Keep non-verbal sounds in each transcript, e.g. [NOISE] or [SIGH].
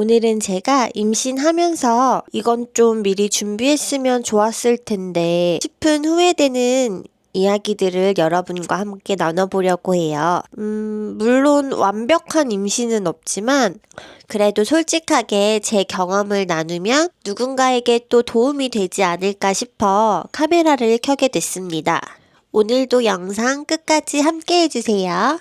오늘은 제가 임신하면서 이건 좀 미리 준비했으면 좋았을 텐데 싶은 후회되는 이야기들을 여러분과 함께 나눠보려고 해요. 음, 물론 완벽한 임신은 없지만 그래도 솔직하게 제 경험을 나누면 누군가에게 또 도움이 되지 않을까 싶어 카메라를 켜게 됐습니다. 오늘도 영상 끝까지 함께 해주세요.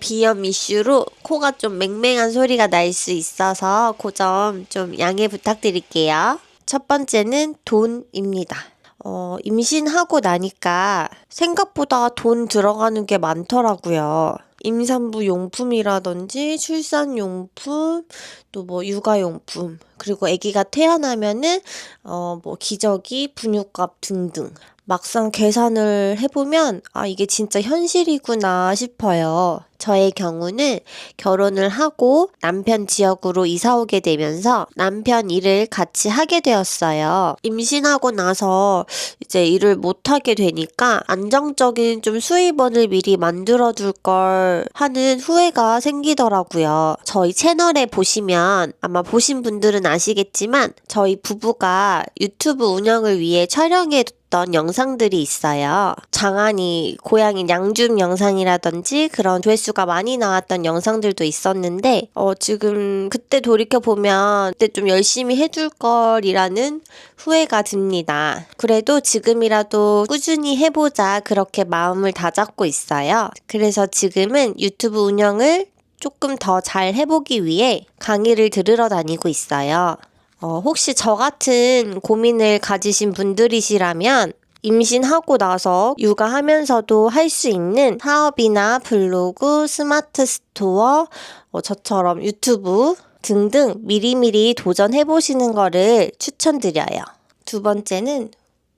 비염 이슈로 코가 좀 맹맹한 소리가 날 수 있어서 그 점 좀 양해 부탁드릴게요. 첫 번째는 돈입니다. 어, 임신하고 나니까 생각보다 돈 들어가는 게 많더라고요. 임산부 용품이라든지 출산 용품, 또 뭐 육아 용품, 그리고 아기가 태어나면은 어, 뭐 기저귀, 분유값 등등. 막상 계산을 해보면 아 이게 진짜 현실이구나 싶어요. 저의 경우는 결혼을 하고 남편 지역으로 이사 오게 되면서 남편 일을 같이 하게 되었어요. 임신하고 나서 이제 일을 못 하게 되니까 안정적인 좀 수입원을 미리 만들어 둘 걸 하는 후회가 생기더라고요. 저희 채널에 보시면 아마 보신 분들은 아시겠지만 저희 부부가 유튜브 운영을 위해 촬영해 던 영상들이 있어요. 장안이 고양이 양줌 영상이라든지 그런 조회수 가 많이 나왔던 영상들도 있었는데 어 지금 그때 돌이켜 보면 그때 좀 열심히 해줄 걸이라는 후회가 듭니다. 그래도 지금이라도 꾸준히 해보자 그렇게 마음을 다잡고 있어요. 그래서 지금은 유튜브 운영을 조금 더 잘 해보기 위해 강의를 들으러 다니고 있어요. 어, 혹시 저 같은 고민을 가지신 분들이시라면 임신하고 나서 육아하면서도 할 수 있는 사업이나 블로그, 스마트 스토어, 어, 저처럼 유튜브 등등 미리미리 도전해 보시는 거를 추천드려요. 두 번째는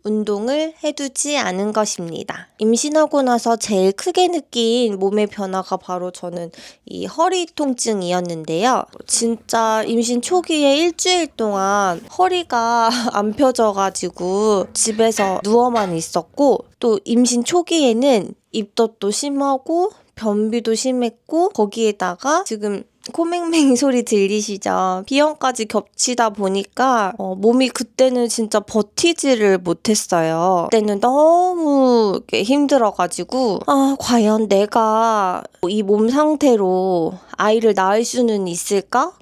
운동을 해두지 않은 것입니다. 임신하고 나서 제일 크게 느낀 몸의 변화가 바로 저는 이 허리 통증이었는데요. 진짜 임신 초기에 일주일 동안 허리가 [LAUGHS] 안 펴져가지고 집에서 누워만 있었고 또 임신 초기에는 입덧도 심하고 변비도 심했고 거기에다가 지금 코맹맹이 소리 들리시죠? 비염까지 겹치다 보니까 어, 몸이 그때는 진짜 버티지를 못했어요. 그때는 너무 힘들어가지고 아 과연 내가 이 몸 상태로 아이를 낳을 수는 있을까?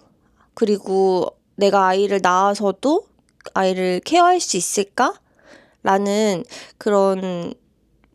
그리고 내가 아이를 낳아서도 아이를 케어할 수 있을까? 라는 그런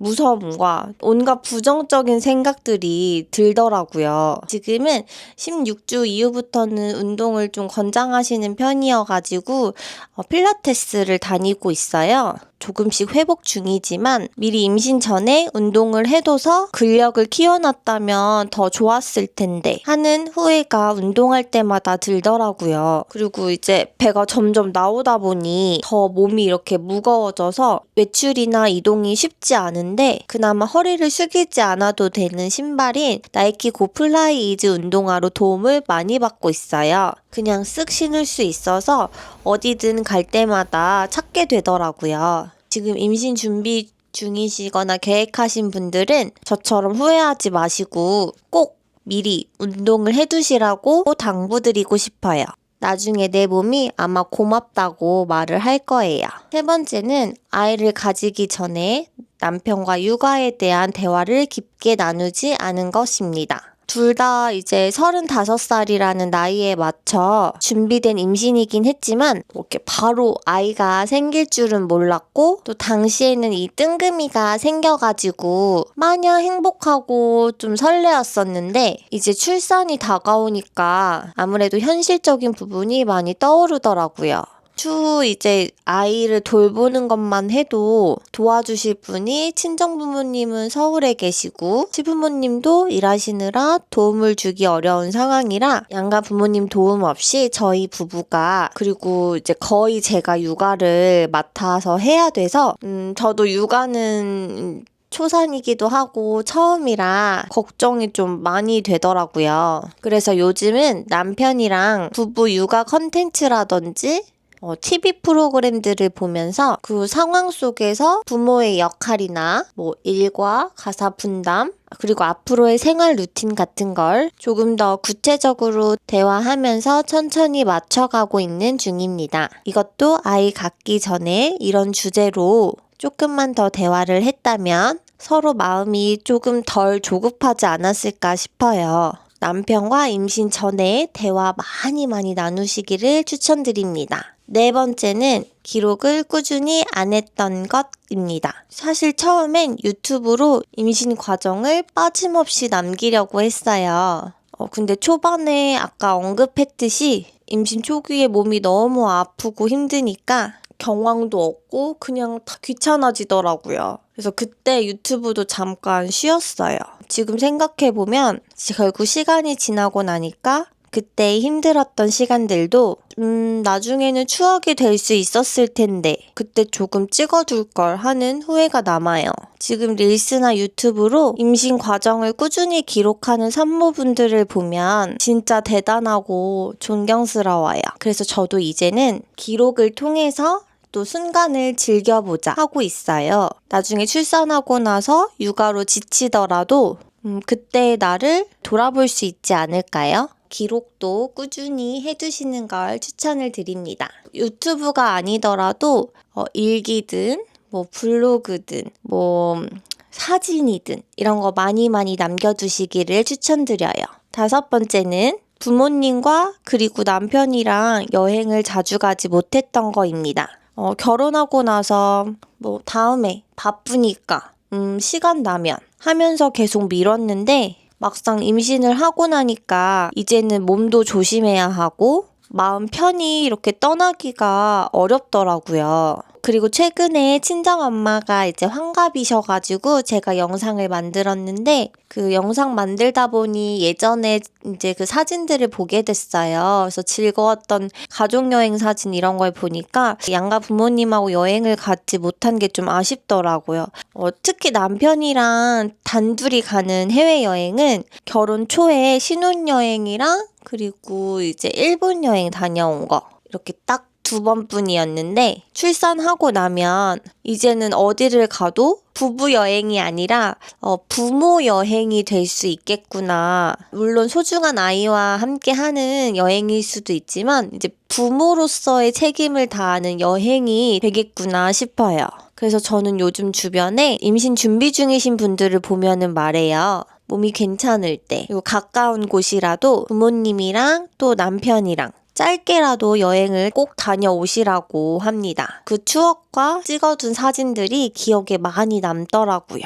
무서움과 온갖 부정적인 생각들이 들더라고요. 지금은 16주 이후부터는 운동을 좀 권장하시는 편이어가지고 어, 필라테스를 다니고 있어요. 조금씩 회복 중이지만 미리 임신 전에 운동을 해둬서 근력을 키워놨다면 더 좋았을 텐데 하는 후회가 운동할 때마다 들더라고요. 그리고 이제 배가 점점 나오다 보니 더 몸이 이렇게 무거워져서 외출이나 이동이 쉽지 않은데 그나마 허리를 숙이지 않아도 되는 신발인 나이키 고플라이 이즈 운동화로 도움을 많이 받고 있어요. 그냥 쓱 신을 수 있어서 어디든 갈 때마다 찾게 되더라고요. 지금 임신 준비 중이시거나 계획하신 분들은 저처럼 후회하지 마시고 꼭 미리 운동을 해두시라고 당부드리고 싶어요. 나중에 내 몸이 아마 고맙다고 말을 할 거예요. 세 번째는 아이를 가지기 전에 남편과 육아에 대한 대화를 깊게 나누지 않은 것입니다. 둘 다 이제 35살이라는 나이에 맞춰 준비된 임신이긴 했지만 이렇게 바로 아이가 생길 줄은 몰랐고 또 당시에는 이 뜬금이가 생겨가지고 마냥 행복하고 좀 설레었었는데 이제 출산이 다가오니까 아무래도 현실적인 부분이 많이 떠오르더라고요. 추후 이제 아이를 돌보는 것만 해도 도와주실 분이 친정 부모님은 서울에 계시고 시부모님도 일하시느라 도움을 주기 어려운 상황이라 양가 부모님 도움 없이 저희 부부가 그리고 이제 거의 제가 육아를 맡아서 해야 돼서 음 저도 육아는 초산이기도 하고 처음이라 걱정이 좀 많이 되더라고요. 그래서 요즘은 남편이랑 부부 육아 컨텐츠라든지 어, TV 프로그램들을 보면서 그 상황 속에서 부모의 역할이나 뭐 일과 가사 분담 그리고 앞으로의 생활 루틴 같은 걸 조금 더 구체적으로 대화하면서 천천히 맞춰가고 있는 중입니다. 이것도 아이 갖기 전에 이런 주제로 조금만 더 대화를 했다면 서로 마음이 조금 덜 조급하지 않았을까 싶어요. 남편과 임신 전에 대화 많이 많이 나누시기를 추천드립니다. 네 번째는 기록을 꾸준히 안 했던 것입니다. 사실 처음엔 유튜브로 임신 과정을 빠짐없이 남기려고 했어요. 어, 근데 초반에 아까 언급했듯이 임신 초기에 몸이 너무 아프고 힘드니까 경황도 없고 그냥 다 귀찮아지더라고요. 그래서 그때 유튜브도 잠깐 쉬었어요. 지금 생각해보면 결국 시간이 지나고 나니까 그때 힘들었던 시간들도 음 나중에는 추억이 될 수 있었을 텐데 그때 조금 찍어둘 걸 하는 후회가 남아요. 지금 릴스나 유튜브로 임신 과정을 꾸준히 기록하는 산모분들을 보면 진짜 대단하고 존경스러워요. 그래서 저도 이제는 기록을 통해서 또 순간을 즐겨보자 하고 있어요. 나중에 출산하고 나서 육아로 지치더라도 음, 그때의 나를 돌아볼 수 있지 않을까요? 기록도 꾸준히 해두시는 걸 추천을 드립니다. 유튜브가 아니더라도 어, 일기든 뭐 블로그든 뭐 음, 사진이든 이런 거 많이 많이 남겨두시기를 추천드려요. 다섯 번째는 부모님과 그리고 남편이랑 여행을 자주 가지 못했던 거입니다. 어, 결혼하고 나서 뭐 다음에 바쁘니까 음, 시간 나면 하면서 계속 미뤘는데 막상 임신을 하고 나니까 이제는 몸도 조심해야 하고 마음 편히 이렇게 떠나기가 어렵더라고요. 그리고 최근에 친정엄마가 이제 환갑이셔가지고 제가 영상을 만들었는데 그 영상 만들다 보니 예전에 이제 그 사진들을 보게 됐어요. 그래서 즐거웠던 가족여행 사진 이런 걸 보니까 양가 부모님하고 여행을 가지 못한 게 좀 아쉽더라고요. 어, 특히 남편이랑 단둘이 가는 해외여행은 결혼 초에 신혼여행이랑 그리고 이제 일본 여행 다녀온 거 이렇게 딱 두 번뿐이었는데 출산하고 나면 이제는 어디를 가도 부부 여행이 아니라 어, 부모 여행이 될 수 있겠구나. 물론 소중한 아이와 함께 하는 여행일 수도 있지만 이제 부모로서의 책임을 다하는 여행이 되겠구나 싶어요. 그래서 저는 요즘 주변에 임신 준비 중이신 분들을 보면은 말해요. 몸이 괜찮을 때, 그리고 가까운 곳이라도 부모님이랑 또 남편이랑 짧게라도 여행을 꼭 다녀오시라고 합니다. 그 추억과 찍어둔 사진들이 기억에 많이 남더라고요.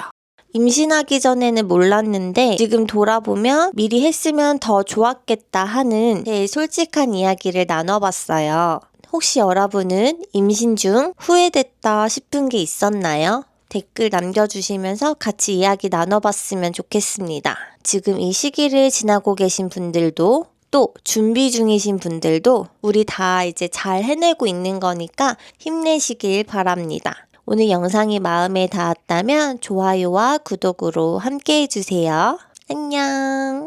임신하기 전에는 몰랐는데 지금 돌아보면 미리 했으면 더 좋았겠다 하는 제 솔직한 이야기를 나눠봤어요. 혹시 여러분은 임신 중 후회됐다 싶은 게 있었나요? 댓글 남겨주시면서 같이 이야기 나눠봤으면 좋겠습니다. 지금 이 시기를 지나고 계신 분들도 또 준비 중이신 분들도 우리 다 이제 잘 해내고 있는 거니까 힘내시길 바랍니다. 오늘 영상이 마음에 닿았다면 좋아요와 구독으로 함께 해주세요. 안녕.